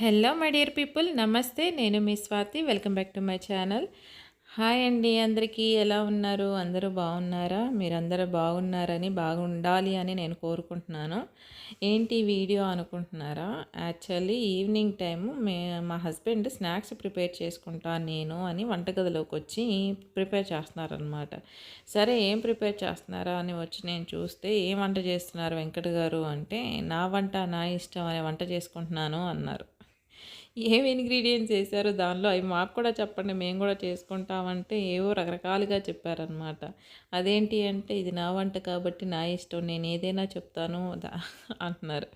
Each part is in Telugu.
Hello my dear people. నమస్తే నేను మీ Swathi. Welcome back to my channel. Hi అండి అందరికీ. ఎలా ఉన్నారు? అందరూ బాగున్నారా? మీరందరూ బాగున్నారని బాగుండాలి అని నేను కోరుకుంటున్నాను. ఏంటి వీడియో అనుకుంటున్నారా? యాక్చువల్లీ ఈవినింగ్ టైము మే మా హస్బెండ్ స్నాక్స్ ప్రిపేర్ చేసుకుంటాను నేను అని వంటగదిలోకి వచ్చి ప్రిపేర్ చేస్తున్నారనమాట సరే ఏం ప్రిపేర్ చేస్తున్నారా అని వచ్చి నేను చూస్తే ఏం వంట చేస్తున్నారు వెంకట గారు అంటే నా వంట నా ఇష్టం అనే వంట చేసుకుంటున్నాను అన్నారు. ఏం ఇంగ్రీడియంట్స్ వేసారో దానిలో అవి మాకు కూడా చెప్పండి మేము కూడా చేసుకుంటామంటే ఏవో రకరకాలుగా చెప్పారనమాట అదేంటి అంటే ఇది నా వంట కాబట్టి నా ఇష్టం నేను ఏదైనా చెప్తాను అంటున్నారు.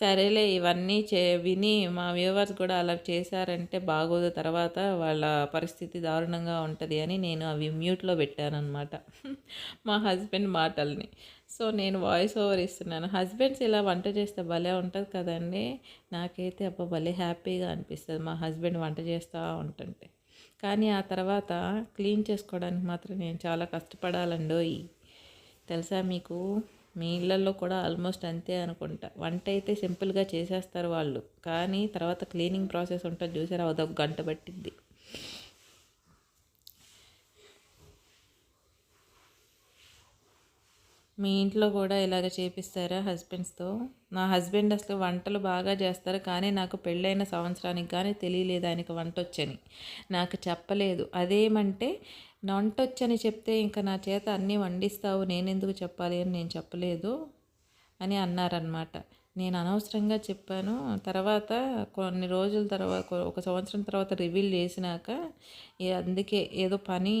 సరేలే ఇవన్నీ చే విని మా వ్యూవర్స్ కూడా అలా చేశారంటే బాగోదు తర్వాత వాళ్ళ పరిస్థితి దారుణంగా ఉంటుంది అని నేను అవి మ్యూట్లో పెట్టాను అనమాట మా హస్బెండ్ మాటల్ని. సో నేను వాయిస్ ఓవర్ ఇస్తున్నాను. హస్బెండ్స్ ఇలా వంట చేస్తే భలే ఉంటుంది కదండి. నాకైతే అబ్బా భలే హ్యాపీగా అనిపిస్తుంది మా హస్బెండ్ వంట చేస్తూ ఉంటుంటే. కానీ ఆ తర్వాత క్లీన్ చేసుకోవడానికి మాత్రం నేను చాలా కష్టపడాలండోయ్. తెలుసా మీకు? మీ ఇళ్ళల్లో కూడా ఆల్మోస్ట్ అంతే అనుకుంటా. వంట అయితే సింపుల్గా చేసేస్తారు వాళ్ళు. కానీ తర్వాత క్లీనింగ్ ప్రాసెస్ ఉంటుంది చూసారా? అదొక గంట పట్టింది మీ ఇంట్లో కూడా ఇలాగ చేపిస్తారా హస్బెండ్స్తో? నా హస్బెండ్ అసలు వంటలు బాగా చేస్తారు కానీ నాకు పెళ్ళైన సంవత్సరానికి కానీ తెలియలేదు ఆయనకు వంట వచ్చని నాకు చెప్పలేదు. అదేమంటే వంట వచ్చని చెప్తే ఇంకా నా చేత అన్నీ వండిస్తావు నేనెందుకు చెప్పాలి అని నేను చెప్పలేదు అని అన్నారనమాట నేను అనవసరంగా చెప్పాను. తర్వాత కొన్ని రోజుల తర్వాత ఒక సంవత్సరం తర్వాత రివీల్ చేసినాక అందుకే ఏదో పని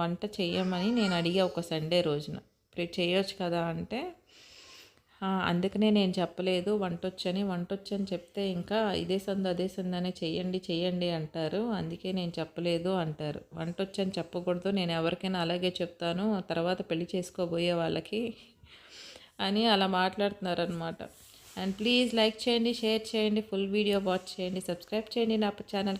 వంట చేయమని నేను అడిగా ఒక సండే రోజున. చేయొచ్చు కదా అంటే అందుకనే నేను చెప్పలేదు. వంటొచ్చని వంటొచ్చని చెప్తే ఇంకా ఇదే సందు అదే సందు చెయ్యండి చెయ్యండి అంటారు. అందుకే నేను చెప్పలేదు అంటారు. వంటొచ్చని చెప్పకూడదు. నేను ఎవరికైనా అలాగే చెప్తాను. తర్వాత పెళ్ళి చేసుకోబోయే వాళ్ళకి అని అలా మాట్లాడుతున్నారనమాట అండ్ ప్లీజ్ లైక్ చేయండి షేర్ చేయండి ఫుల్ వీడియో వాచ్ చేయండి సబ్స్క్రైబ్ చేయండి నా ఛానల్